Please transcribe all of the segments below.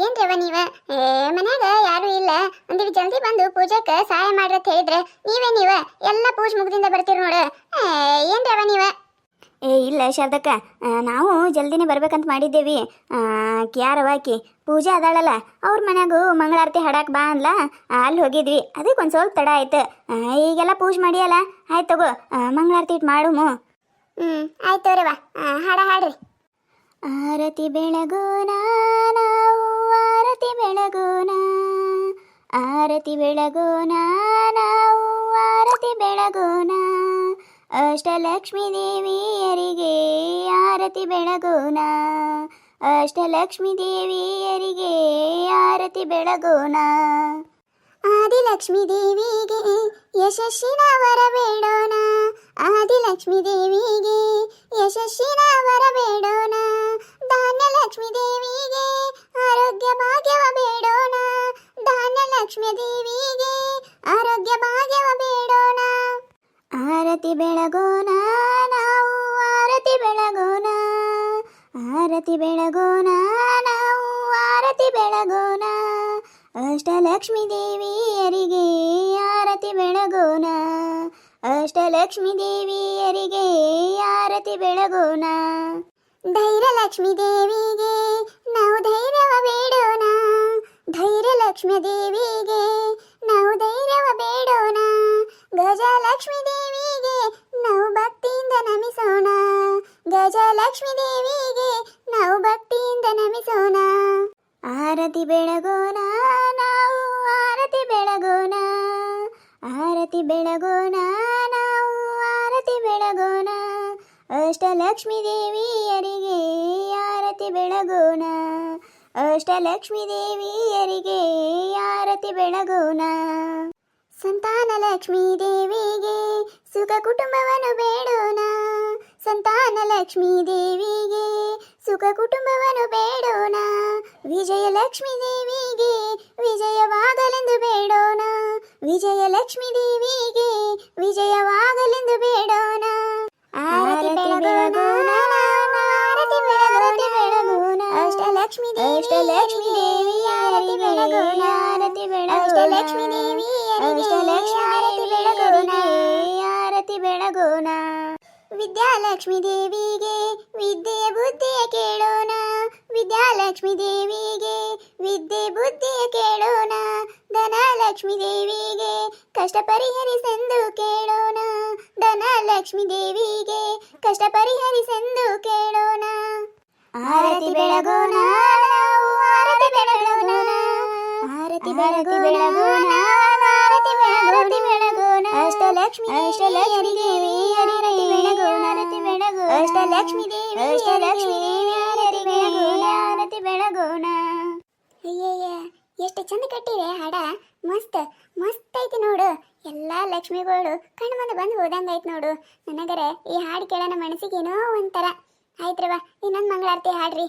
ಏನ್ರವ ನೀವ? ಏ ಮನ್ಯಾಗ ಯಾರು ಇಲ್ಲ. ಒಂದಿವ್ ಜಲ್ದಿ ಬಂದು ಪೂಜಾಕ ಸಹಾಯ ಮಾಡ್ರತ್ ಹೇಳಿದ್ರೆ ನೀವೇ ನೀವ? ಎಲ್ಲ ಪೂಜೆ ಮುಗ್ದಿಂದ ಬರ್ತೀರಿ ನೋಡ. ಏನ್ರವ ನೀವ? ಏ ಇಲ್ಲ ಶಾರದಕ್ಕ. ನಾವು ಜಲ್ದಿನೇ ಬರ್ಬೇಕಂತ ಮಾಡಿದ್ದೇವಿ. ಆ, ಆಕಿ ಯಾರವ ಆಕಿ ಪೂಜೆ ಅದಾಳಲ್ಲ ಅವ್ರ ಮನ್ಯಾಗೂ ಮಂಗಳಾರತಿ ಹಾಡಕ್ಕೆ ಬಾ ಅನ್ಲ ಅಲ್ಲಿ ಹೋಗಿದ್ವಿ. ಅದಕ್ಕೆ ಒಂದು ಸ್ವಲ್ಪ ತಡ ಆಯ್ತು. ಈಗೆಲ್ಲ ಪೂಜೆ ಮಾಡಿಯಲ್ಲ? ಆಯ್ತು ತಗೋ. ಮಂಗಳಾರತಿ ಇಟ್ಟು ಮಾಡುಮು. ಹ್ಮ್ ಆಯ್ತು ತೋರವ. ಹಾಡ ಹಾಡ್ರಿ. ಆರತಿ ಬೆಳಗೋಣ ಆರತಿ ಬೆಳಗೋಣ, ನಾವು ಆರತಿ ಬೆಳಗೋಣ. ಅಷ್ಟಲಕ್ಷ್ಮಿ ದೇವಿಯರಿಗೆ ಆರತಿ ಬೆಳಗೋಣ. ಅಷ್ಟಲಕ್ಷ್ಮಿ ದೇವಿಯರಿಗೆ ಆರತಿ ಬೆಳಗೋಣ. ಆದಿಲಕ್ಷ್ಮಿ ದೇವಿಗೆ ಯಶಸ್ಸಿನ ವರ ಬೇಡೋಣ. ಆದಿಲಕ್ಷ್ಮಿ ದೇವಿಗೆ ಯಶಸ್ಸಿನ ವರ ಬೇಡೋಣ. ಧಾನ್ಯಲಕ್ಷ್ಮಿ ದೇವಿಗೆ ಆರೋಗ್ಯ ಭಾಗ್ಯವ ಬೇಡೋಣ. ಧಾನ್ಯಲಕ್ಷ್ಮೀ ದೇವಿಗೆ ಆರೋಗ್ಯ ಭಾಗ್ಯವ ಬೇಡೋಣ ಆರತಿ ಬೆಳಗೋಣ, ನಾವು ಆರತಿ ಬೆಳಗೋಣ. ಆರತಿ ಬೆಳಗೋಣ, ನಾವು ಆರತಿ ಬೆಳಗೋಣ. ಅಷ್ಟಲಕ್ಷ್ಮೀ ದೇವಿಯರಿಗೆ ಆರತಿ ಬೆಳಗೋಣ. ಅಷ್ಟಲಕ್ಷ್ಮೀ ದೇವಿಯರಿಗೆ ಆರತಿ ಬೆಳಗೋಣ. ಧೈರ್ಯಲಕ್ಷ್ಮೀ ದೇವಿಗೆ ನಾವು ಧೈರ್ಯವ ಧೈರ್ಯಲಕ್ಷ್ಮೀ ದೇವಿಗೆ ನಾವು ಧೈರ್ಯವ ಬೇಡೋಣ. ಗಜಲಕ್ಷ್ಮಿ ದೇವಿಗೆ ನಾವು ಭಕ್ತಿಯಿಂದ ನಮಿಸೋಣ. ಗಜಲಕ್ಷ್ಮಿ ದೇವಿಗೆ ನಾವು ಭಕ್ತಿಯಿಂದ ನಮಿಸೋಣ. ಆರತಿ ಬೆಳಗೋಣ, ನಾವು ಆರತಿ ಬೆಳಗೋಣ. ಆರತಿ ಬೆಳಗೋಣ, ನಾವು ಆರತಿ ಬೆಳಗೋಣ. ಅಷ್ಟಲಕ್ಷ್ಮಿ ದೇವಿಯರಿಗೆ ಆರತಿ ಬೆಳಗೋಣ. ಅಷ್ಟಲಕ್ಷ್ಮೀ ದೇವಿಯರಿಗೆ ಆರತಿ ಬೆಳಗೋಣ ಸಂತಾನ ಲಕ್ಷ್ಮೀ ದೇವಿಗೆ ಸುಖ ಕುಟುಂಬವನ್ನು ಬೇಡೋಣ. ಸಂತಾನ ಲಕ್ಷ್ಮೀ ದೇವಿಗೆ ಸುಖ ಕುಟುಂಬವನ್ನು ಬೇಡೋಣ. ವಿಜಯಲಕ್ಷ್ಮೀ ದೇವಿಗೆ ವಿಜಯವಾಗಲೆಂದು ಬೇಡೋಣ. ವಿಜಯಲಕ್ಷ್ಮೀ ದೇವಿಗೆ ವಿದ್ಯಾಲಕ್ಷ್ಮಿ ದೇವಿಗೆ ವಿದ್ಯೆ ಬುದ್ಧಿಯ ಕೇಳೋಣ. ವಿದ್ಯಾಲಕ್ಷ್ಮಿ ದೇವಿಗೆ ವಿದ್ಯೆ ಬುದ್ಧಿಯ ಕೇಳೋಣ. ಧನಲಕ್ಷ್ಮಿ ದೇವಿಗೆ ಕಷ್ಟ ಪರಿಹರಿಸೆಂದು ಕೇಳೋಣ. ಧನಲಕ್ಷ್ಮಿ ದೇವಿಗೆ ಕಷ್ಟ ಪರಿಹರಿಸೆಂದು ಕೇಳೋಣ. ಆರತಿ ಬೆಳಗೋಣ ಆರತಿ ಬೆಳಗೋಣ. ಆರತಿ ಬೆಳಗೋಣ ಅಷ್ಟಲಕ್ಷ್ಮಿ ಅಷ್ಟಲಕ್ಷ್ಮೀ ದೇವಿ ಆರತಿ ಬೆಳಗೋಣ ಆರತಿ ಬೆಳಗೋಣ ಅಷ್ಟಲಕ್ಷ್ಮಿ ದೇವಿ ಅಷ್ಟಲಕ್ಷ್ಮೀ ದೇವಿ ಆರತಿ ಬೆಳಗೋಣ ಆರತಿ ಬೆಳಗೋಣ ಅಯ್ಯಯ್ಯ ಎಷ್ಟು ಚಂದ ಕಟ್ಟಿದೆ ಹಾಡ. ಮಸ್ತ್ ಮಸ್ತ್ ಐತಿ ನೋಡು. ಎಲ್ಲಾ ಲಕ್ಷ್ಮಿಗಳು ಕಣ್ಣು ಮುಂದೆ ಬಂದು ಹೋದಂಗೈತ್ ನೋಡು. ನನಗರೆ ಈ ಹಾಡು ಕೇಳೋಣ ಮನಸ್ಸಿಗೇನೋ ಒಂಥರ. ಆಯ್ತ್ರವ ಇನ್ನೊಂದು ಮಂಗಳಾರತಿ ಹಾಡ್ರಿ.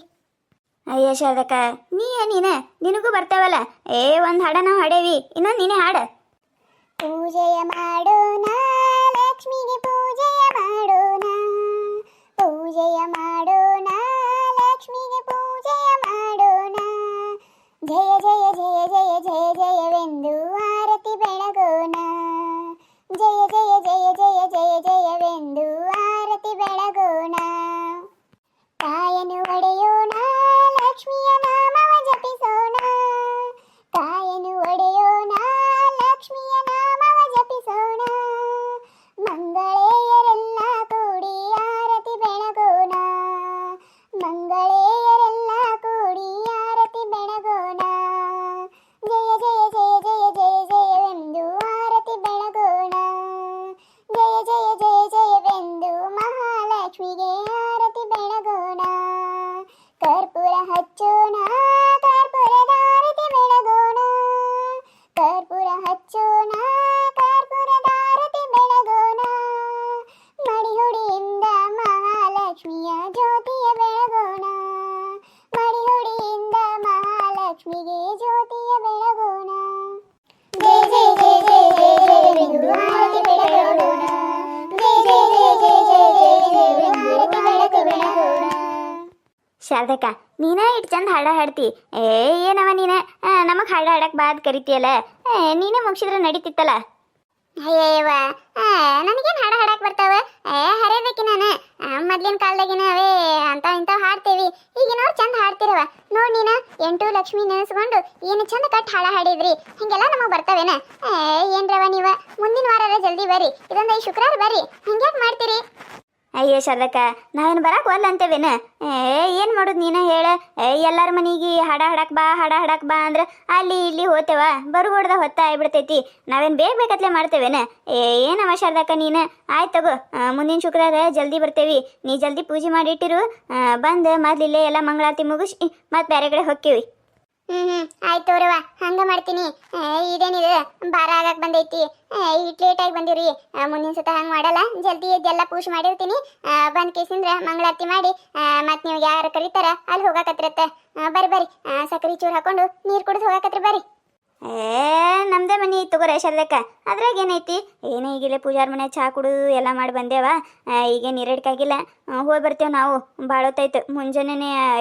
ಅಯ್ಯ ಶಾರದಕ್ಕ ನೀ ನೀನ ನಿನಗೂ ಬರ್ತಾವಲ್ಲ. ಏ ಒಂದ್ ಹಾಡ ನಾವು ಹಾಡೇವಿ ಇನ್ನೊಂದ್ ನೀನೇ ಹಾಡ. ಪೂಜೆಯ ಮಾಡೋಣ, ಲಕ್ಷ್ಮಿಗೆ ಪೂಜೆಯ ಮಾಡೋಣ ಪೂಜೆಯ ಮಾಡೋಣ, ಲಕ್ಷ್ಮಿಗೆ ಪೂಜೆಯ ಮಾಡೋಣ. ಜಯ ಜಯ ಜಯ ಜಯ ಜಯ, ಜಯವೆಂದು ಆರತಿ ಬೆಳಗೋಣ. ಜಯ ಜಯ ಜಯ ಜಯ ಜಯ ಜಯವೆಂದು ಶಾರದಕ್ಕ, ನೀನೇ ಇಟ್ ಚಂದ ಹಾಡ ಹಾಡ್ತಿ. ಏ, ಏನವ ನೀನ? ನಮಗೆ ಹಾಡ ಹಾಡಕ್ಕೆ ಬಾದ್ ಕರಿತೀಯಲ್ಲ. ನೀನೇ ಮುಗಿಸಿದ್ರೆ ನಡೀತಿತ್ತಲ್ಲ? ಅಯ್ಯವ್ವ ನನಗೇನು ಹಾಡ ಹಾಡಕ್ ಬರ್ತಾವ? ಏ ಹರಿಯಬೇಕಿ ನಾನು. ಮೊದ್ಲಿನ ಕಾಲದಾಗಿನ ಅವೇ, ಅಂತ ಇಂತ ಹಾಡ್ತೇವಿ. ಈಗಿನವ್ರು ಚಂದ ಹಾಡ್ತಿರವ. ನೋಡ್ ನೀನ, ಎಂಟು ಲಕ್ಷ್ಮಿ ನೆನೆಸ್ಕೊಂಡು ಏನು ಚಂದ ಕಟ್ ಹಾಡ ಹಾಡಿದ್ರಿ. ಹಿಂಗೆಲ್ಲ ನಮಗ್ ಬರ್ತಾವೇನ? ಏನ್ರವ ನೀವ? ಮುಂದಿನ ವಾರ ಜಲ್ದಿ ಬರ್ರಿ. ಇದೊಂದು ಶುಕ್ರವಾರ ಬರ್ರಿ. ಹಿಂಗ್ಯಾಕ್ ಮಾಡ್ತೀರಿ? ಅಯ್ಯೋ ಶಾರದಕ್ಕ, ನಾವೇನು ಬರಕ್ ಒಲ್ಲ ಅಂತೇವೇನ? ಏ, ಏನು ಮಾಡೋದು ನೀನ ಹೇಳ? ಎಲ್ಲರ ಮನೆಗೆ ಹಡ ಹಡಕ್ ಬಾ, ಹಡ ಹಡಕ್ ಬಾ ಅಂದ್ರೆ ಅಲ್ಲಿ ಇಲ್ಲಿ ಹೋತೇವ, ಬರುಗೋಡ್ದ ಹೊತ್ತ ಆಗ್ಬಿಡ್ತೈತಿ. ನಾವೇನು ಬೇಗ ಬೇಕತ್ಲೆ ಮಾಡ್ತೇವೇನ? ಏನವ ಶಾರದಕ್ಕ ನೀನು? ಆಯ್ತು ತಗೋ ಮುಂದಿನ ಶುಕ್ರವಾರ ಜಲ್ದಿ ಬರ್ತೇವಿ. ನೀ ಜಲ್ದಿ ಪೂಜೆ ಮಾಡಿಟ್ಟಿರು ಇಟ್ಟಿರು ಬಂದು ಮೊದ್ಲಿಲ್ಲೇ ಎಲ್ಲ ಮಂಗಳಾರತಿ ಮುಗಿಸಿ, ಮತ್ತೆ ಬೇರೆ ಕಡೆ ಹೊಕ್ಕೇವಿ. ಹ್ಮ್ ಹ್ಮ್. ಆಯ್ತು ತೋರವ ಹಂಗ ಮಾಡ್ತೀನಿ. ಇದೇನಿದು ಬಾರ ಆಗಕ್ ಬಂದೈತಿ. ಇಟ್ ಲೇಟ್ ಆಗಿ ಬಂದಿರಿ ಆ, ಮುಂದಿನ ಸತ ಹಂಗ ಮಾಡಲ್ಲ. ಜಲ್ದಿ ಎದ್ದೆಲ್ಲ ಪೂಜೆ ಮಾಡಿರ್ತೀನಿ. ಬಂದ್ ಕೇಸಿಂದ್ರ ಮಂಗಳಾರತಿ ಮಾಡಿ ಮತ್ ನೀವು ಯಾರು ಕರೀತಾರ ಅಲ್ಲಿ ಹೋಗಾಕತ್ರತ್ತ ಆ, ಬರ್ರಿ ಬರ್ರಿ. ಆ, ಸಕ್ರಿ ಚೂರ್ ಹಾಕೊಂಡು ನೀರ್ ಕುಡಿದು ಹೋಗಾಕತ್ರಿ ಬರ್ರಿ. ಏ, ನಮ್ದೇ ಮನೆ ತಗೋರ ಶಾರದಕ್ಕ ಅದ್ರಾಗ ಏನೈತಿ? ಏನೇ ಈಗಿಲ್ಲ, ಪೂಜಾರ ಮನೆ ಚಹಾ ಕುಡಿದು ಎಲ್ಲ ಮಾಡಿ ಬಂದೇವ. ಈಗೇನು ಇರಡ್ಕಾಗಿಲ್ಲ ಹೋಗಿ ಬರ್ತೇವೆ ನಾವು. ಭಾಳ ಹೊತ್ತಾಯ್ತು ಮುಂಜಾನೆ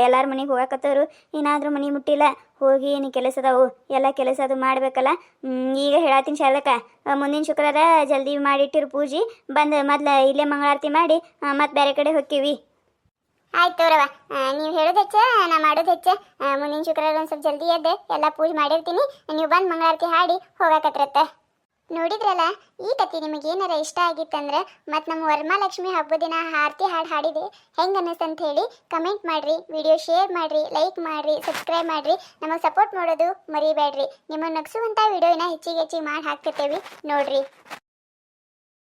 ಎಲ್ಲರ ಮನೆಗೆ ಹೋಗಕತ್ತವ್ರು. ಏನಾದರೂ ಮನೆ ಮುಟ್ಟಿಲ್ಲ. ಹೋಗಿ ಏನು ಕೆಲಸ ಅದಾವು? ಎಲ್ಲ ಕೆಲಸ ಅದು ಮಾಡ್ಬೇಕಲ್ಲ. ಈಗ ಹೇಳತ್ತೀನಿ ಶಾರದಕ್ಕ. ಮುಂದಿನ ಶುಕ್ರವಾರ ಜಲ್ದಿ ಮಾಡಿಟ್ಟಿರು ಪೂಜೆ. ಬಂದು ಮೊದ್ಲು ಇಲ್ಲೇ ಮಂಗಳಾರತಿ ಮಾಡಿ ಮತ್ತೆ ಬೇರೆ ಕಡೆ ಹೋಕ್ಕೀವಿ. ಆಯ್ತು ತೋರವ ನೀವು ಹೇಳೋದು ಹೆಚ್ಚ, ನಾ ಮಾಡೋದು ಹೆಚ್ಚ. ಮುಂದಿನ ಶುಕ್ರವಾರ ಒಂದು ಸ್ವಲ್ಪ ಜಲ್ದಿ ಎದ್ದು, ಎಲ್ಲ ಪೂಜೆ ಮಾಡಿರ್ತೀನಿ. ನೀವು ಬಂದು ಮಂಗಳಾರತಿ ಹಾಡಿ ಹೋಗಾಕತ್ರತ್ತ. ನೋಡಿದ್ರಲ್ಲ, ಈ ಕತೆ ನಿಮಗೆ ಏನಾರ ಇಷ್ಟ ಆಗಿತ್ತಂದ್ರೆ ಮತ್ತು ನಮ್ಮ ವರಮಹಾಲಕ್ಷ್ಮಿ ಹಬ್ಬದ ದಿನ ಆರತಿ ಹಾಡು ಹಾಡಿದೆ. ಹೆಂಗೆ ಅನ್ನಿಸ್ತಂತ ಹೇಳಿ ಕಮೆಂಟ್ ಮಾಡಿರಿ ವಿಡಿಯೋ ಶೇರ್ ಮಾಡಿರಿ ಲೈಕ್ ಮಾಡಿರಿ ಸಬ್ಸ್ಕ್ರೈಬ್ ಮಾಡಿರಿ. ನಮಗೆ ಸಪೋರ್ಟ್ ಮಾಡೋದು ಮರಿಬೇಡ್ರಿ. ನಿಮ್ಮನ್ನು ನಗಿಸುವಂಥ ವಿಡಿಯೋನ ಹೆಚ್ಚಿಗೆ ಹೆಚ್ಚಿಗೆ ಮಾಡಿ ಹಾಕ್ತಿರ್ತೇವೆ. ನೋಡ್ರಿ.